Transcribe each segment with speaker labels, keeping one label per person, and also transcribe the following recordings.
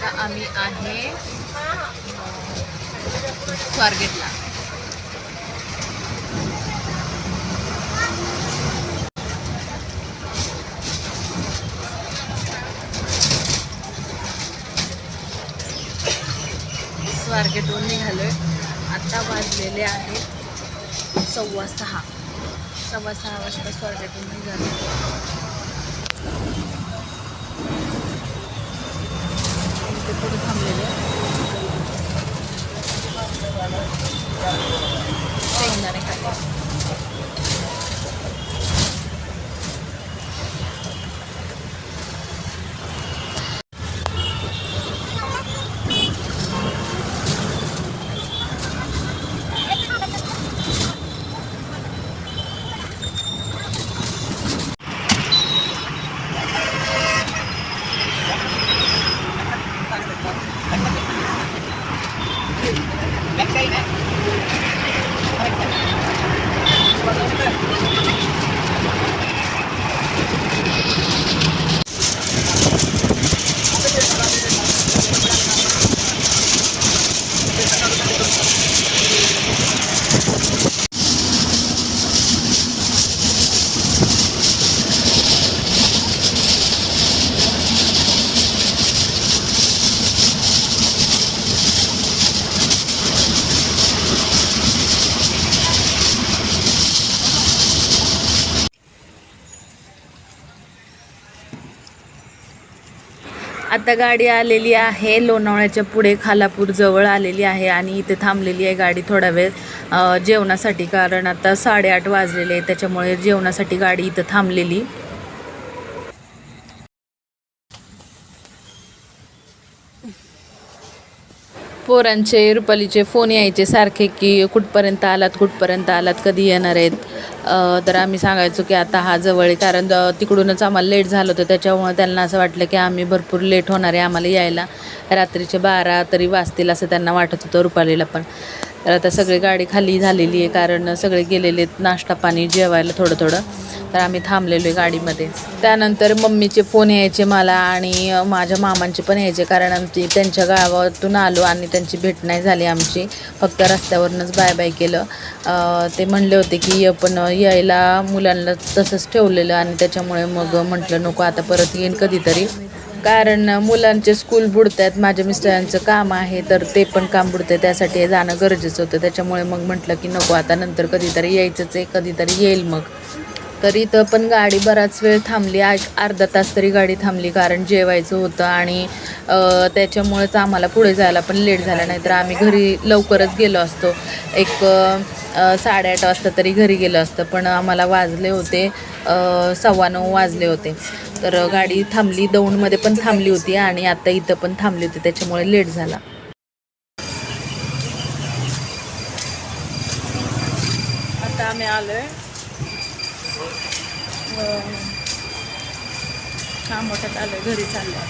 Speaker 1: आता आम्ही आहे स्वारगेटला. स्वारगेटवरून निघालोय. आता वाजलेले आहे सव्वा सहा. सव्वा सहा वाजता स्वारगेटून निघालो ते पुढे थांबलेले. आता गाडी आलेली आहे. लोणावळ्याच्या पुढे खालापूर जवळ आलेली आहे आणि इथे थांबलेली आहे गाडी थोडा वेळ जेवणासाठी. कारण आता साडेआठ वाजलेले आहे त्याच्यामुळे जेवणासाठी गाडी इथं थांबलेली. पोरांचे रुपालीचे फोन यायचे सारखे की कुठपर्यंत आलात कुठपर्यंत आलात कधी येणार आहेत? तर आम्ही सांगायचो की आता हा जवळ आहे. कारण तिकडूनच आम्हाला लेट झालं होतं. त्याच्यामुळे त्यांना असं वाटलं की आम्ही भरपूर लेट होणार आहे. आम्हाला यायला रात्रीचे बारा तरी वाजतील असं त्यांना वाटत होतं रुपालीला पण. तर आता सगळी गाडी खाली झालेली आहे. कारण सगळे गेलेले आहेत. नाश्ता पाणी जेवायला थोडं थोडं तर आम्ही थांबलेलो आहे गाडीमध्ये. त्यानंतर मम्मीचे फोन यायचे मला आणि माझ्या मामांचे पण यायचे कारण आमची त्यांच्या गावातून आलो आणि त्यांची भेट नाही झाली आमची. फक्त रस्त्यावरूनच बाय बाय केलं. ते म्हणले होते की य- पण यायला मुलांना तसंच ठेवलेलं आणि त्याच्यामुळे मग म्हटलं नको आता परत येईन कधीतरी. कारण मुलांचे स्कूल बुडत आहेत माझ्या मिस्टरांचं काम आहे तर ते पण काम बुडतं त्यासाठी जाणं गरजेचं होतं. त्याच्यामुळे मग म्हटलं की नको आता नंतर कधीतरी यायचंच आहे कधीतरी येईल मग. तर इथं पण गाडी बराच वेळ थांबली. आज अर्धा तास तरी गाडी थांबली. कारण जेवायचं होतं आणि त्याच्यामुळेच आम्हाला पुढे जायला पण लेट झाला. नाही तर आम्ही घरी लवकरच गेलो असतो. एक साडेआठ वाजता तरी घरी गेलो असतं. पण आम्हाला वाजले होते सव्वा नऊ वाजले होते. तर गाडी थांबली दौंडमध्ये पण थांबली होती आणि आता इथं पण थांबली होती. त्याच्यामुळे लेट झाला. आता आम्ही आलो आहे हा मोठ्यात आलोय घरी चाललोय.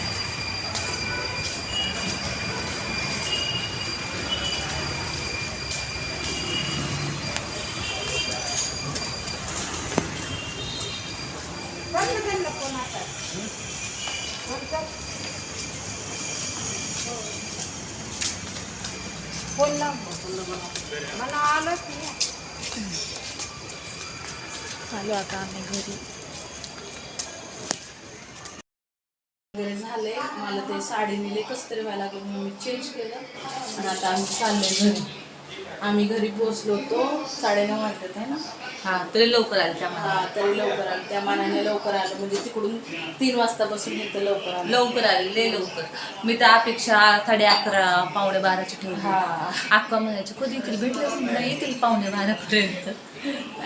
Speaker 1: आलो आता आम्ही घरी. वगैरे झाले मला ते साडी नेले कसं तरी व्हायला लागलं म्हणून मी चेंज केलं. आणि आता आम्ही चाललोय घरी. आम्ही घरी पोहोचलो होतो साडेनऊ वाजतात आहे ना?
Speaker 2: हा तरी लवकर आले त्यामुळे
Speaker 1: हा तरी लवकर आलं. त्या मानाने लवकर आलं. म्हणजे तिकडून तीन वाजता बसून इथं लवकर आलं.
Speaker 2: लवकर आले लय लवकर. मी तर अपेक्षा साडे अकरा पावणे बाराची ठेवली.
Speaker 1: हा.
Speaker 2: अक्का म्हणायची कधी इकडे भेटलं नाही येतील पावणे बारापर्यंत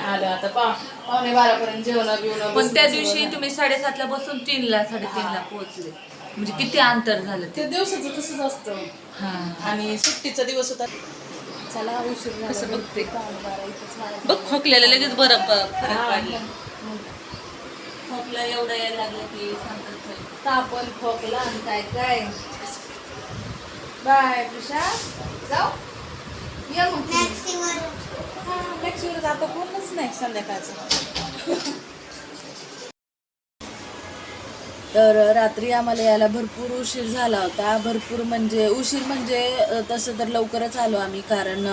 Speaker 1: आलं आता पा पावणे बारापर्यंत जेवण बिवणं
Speaker 2: पण त्या दिवशी. तुम्ही साडेसातला बसून तीनला साडेतीनला पोहोचले. म्हणजे किती अंतर झालं ते?
Speaker 1: ते दिवसाचं तसंच असतं.
Speaker 2: हा.
Speaker 1: आणि सुट्टीचा दिवस होता. चला उशीर झाला.
Speaker 2: कसं बघते?
Speaker 1: पावणे बारा इथंच व्हायचं.
Speaker 2: बघ खोकल्याला लगेच बरं प- फरक पडला. खोकला एवढा यायला लागला की सांगतात.
Speaker 1: तापन खोकला आणि काय काय? बाय प्रिशा जाऊ. ये मग टॅक्सीवर जातो. कोणच नाही संध्याकाळचं. तर रात्री आम्हाला यायला भरपूर उशीर झाला होता. भरपूर म्हणजे उशीर म्हणजे तसं तर लवकरच आलो आम्ही कारण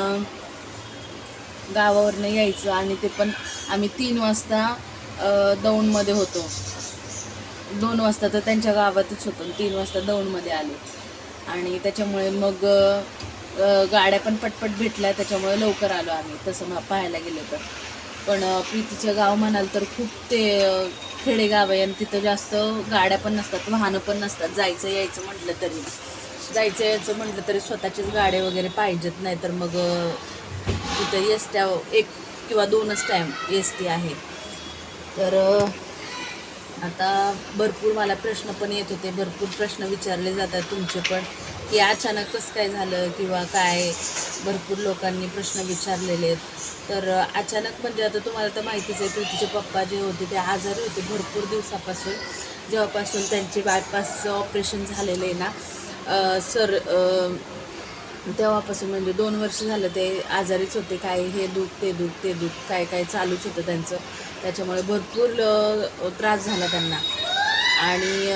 Speaker 1: गावावरनं यायचं आणि ते पण आम्ही तीन वाजता दौंडमध्ये होतो. दोन वाजता तर त्यांच्या गावातच होतो. आणि तीन वाजता दौंडमध्ये आलो. आणि त्याच्यामुळे मग गाड्या पण पटपट भेटल्या त्याच्यामुळे लवकर आलो आम्ही. तसं पाहायला गेलं तर. पण प्रीतीचं गाव म्हणाल तर खूप ते खेडेगाव आहे आणि तिथं जास्त गाड्या पण नसतात वाहनं पण नसतात. जायचं यायचं म्हटलं तरी. जायचं यायचं म्हटलं तरी स्वतःचीच गाड्या वगैरे पाहिजेत नाही तर मग तिथं एस ट्या एक किंवा दोनच टाईम एस टी आहे. तर आता भरपूर मला प्रश्न पण येत होते. भरपूर प्रश्न विचारले जातात तुमचे पण. की अचानक कसं काय झालं किंवा काय भरपूर लोकांनी प्रश्न विचारलेले आहेत. तर अचानक म्हणजे आता तुम्हाला तर माहितीच आहे तिचे पप्पा जे होते ते आजारी होते भरपूर दिवसापासून. जेव्हापासून त्यांचे बायपासचं ऑपरेशन झालेलं आहे ना सर तेव्हापासून म्हणजे दोन वर्ष झालं ते आजारीच होते. काय हे दुख ते दुख ते दुख काय काय चालूच होतं त्यांचं. त्याच्यामुळे भरपूर त्रास झाला त्यांना. आणि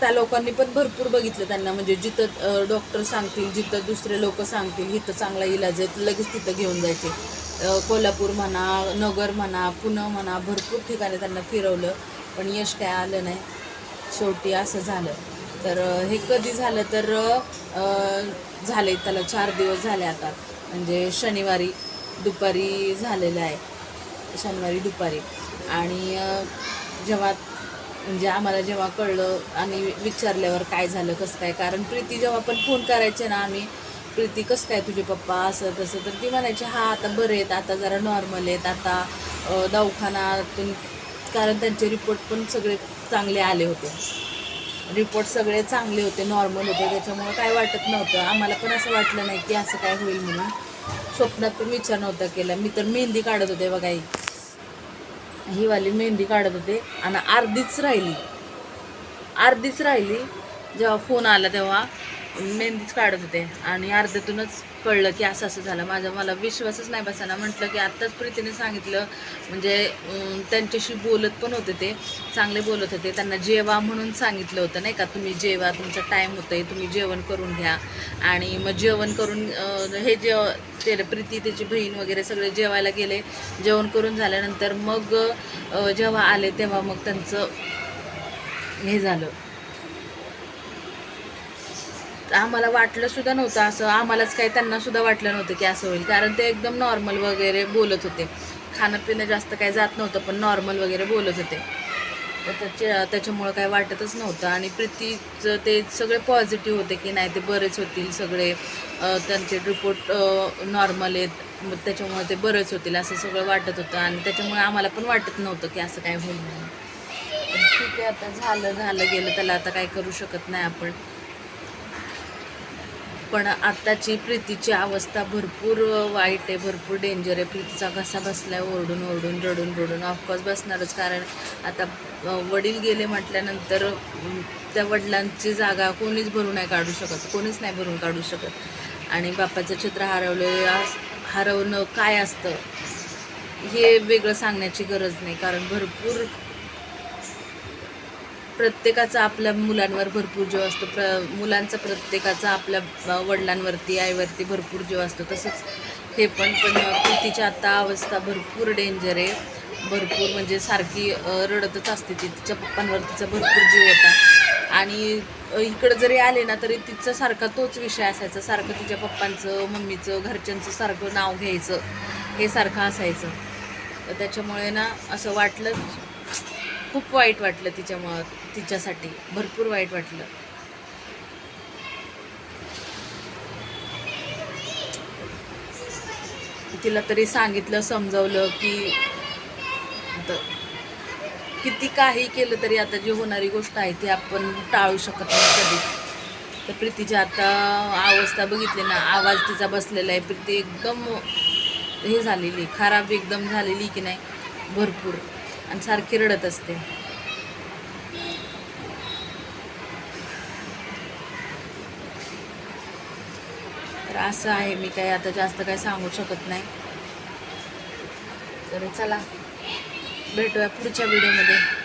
Speaker 1: त्या लोकांनी पण भरपूर बघितलं त्यांना. म्हणजे जिथं डॉक्टर सांगतील जिथं दुसरे लोक सांगतील इथं चांगला इलाज आहे लगेच तिथं घेऊन जायचे. कोल्हापूर म्हणा नगर म्हणा पुणे म्हणा भरपूर ठिकाणी त्यांना फिरवलं. पण यश काय आलं नाही. शेवटी असं झालं. तर हे कधी झालं तर झाले. त्याला चार दिवस झाले आता. म्हणजे शनिवारी दुपारी झालेलं आहे. शनिवारी दुपारी. आणि जेव्हा म्हणजे आम्हाला जेव्हा कळलं आणि विचारल्यावर काय झालं कसं काय? कारण प्रीती जेव्हा पण फोन करायचे ना आम्ही प्रीती कसं काय तुझे पप्पा? असं तसं. तर ती म्हणायची हा आता बरे आहेत आता जरा नॉर्मल आहेत आता दवाखानातून कारण त्यांचे रिपोर्ट पण सगळे चांगले आले होते. रिपोर्ट सगळे चांगले होते नॉर्मल होते. त्याच्यामुळं काय वाटत नव्हतं. आम्हाला पण असं वाटलं नाही की असं काय होईल म्हणून. स्वप्नात पण विचार नव्हता केला. मी तर मेहंदी काढत होते बघा ही वाली मेहंदी काढत होते आणि अर्धीच राहिली. अर्धीच राहिली. जेव्हा फोन आला तेव्हा मेहंदीच काढत होते. आणि अर्ध्यातूनच कळलं की असं असं झालं. माझा मला विश्वासच नाही बसाना म्हटलं की आत्ताच प्रीतीने सांगितलं म्हणजे त्यांच्याशी बोलत पण होते ते. चांगले बोलत होते. त्यांना जेवा म्हणून सांगितलं होतं नाही का? तुम्ही जेवा तुमचा टाईम होतं आहे तुम्ही जेवण करून घ्या. आणि मग जेवण करून हे जेव ते प्रीती त्याची बहीण वगैरे सगळे जेवायला गेले. जेवण करून झाल्यानंतर मग जेव्हा आले तेव्हा मग त्यांचं हे झालं. आम्हाला वाटलं सुद्धा नव्हतं असं. आम्हालाच काही त्यांना सुद्धा वाटलं नव्हतं की असं होईल. कारण ते एकदम नॉर्मल वगैरे बोलत होते. खाणं पिणं जास्त काही जात नव्हतं पण नॉर्मल वगैरे बोलत होते. त्याच्या त्याच्यामुळं काही वाटतच नव्हतं. आणि प्रीतीचं ते सगळे पॉझिटिव्ह होते की नाही ते बरेच होतील सगळे. त्यांचे रिपोर्ट नॉर्मल आहेत. मग त्याच्यामुळे ते बरेच होतील असं सगळं वाटत होतं. आणि त्याच्यामुळे आम्हाला पण वाटत नव्हतं की असं काय होईल म्हणून. ठीक आहे आता झालं झालं गेलं. त्याला आता काय करू शकत नाही आपण. पण आत्ताची प्रीतीची अवस्था भरपूर वाईट आहे भरपूर डेंजर आहे. प्रीतीचा घसा बसला आहे ओरडून ओरडून रडून रडून. ऑफकोर्स बसणारच कारण आता वडील गेले म्हटल्यानंतर त्या वडिलांची जागा कोणीच भरून नाही काढू शकत. कोणीच नाही भरून काढू शकत. आणि बापाचं चित्र हरवले हरवणं काय असतं? हे वेगळं सांगण्याची गरज नाही. कारण भरपूर प्रत्येकाचा आपल्या मुलांवर भरपूर जीव असतो. प्र मुलांचा प्रत्येकाचा आपल्या वडिलांवरती आईवरती भरपूर जीव असतो. तसंच हे पण पण तिची आत्ता अवस्था भरपूर डेंजर आहे. भरपूर म्हणजे सारखी रडतच असते ती. तिच्या पप्पांवर तिचा भरपूर जीव होता. आणि इकडं जरी आले ना तरी तिचा सारखा तोच विषय असायचा. सारखं तिच्या पप्पांचं मम्मीचं घरच्यांचं सारखं नाव घ्यायचं. हे सारखं असायचं. तर त्याच्यामुळे ना असं वाटलं खूप वाईट वाटलं तिच्यामुळं तिच्यासाठी. भरपूर वाईट वाटलं. तिला तरी सांगितलं समजवलं की आता किती काही केलं तरी आता जी होणारी गोष्ट आहे ती आपण टाळू शकत नाही कधी तर प्रीतीची आता अवस्था बघितली ना आवाज तिचा बसलेला आहे. प्रीती एकदम हे झालेली खराब एकदम झालेली की नाही? भरपूर. आणि सारखी रडत असते. तर असं आहे मी काही आता जास्त काही सांगू शकत नाही. तर चला भेटूया पुढच्या व्हिडिओमध्ये.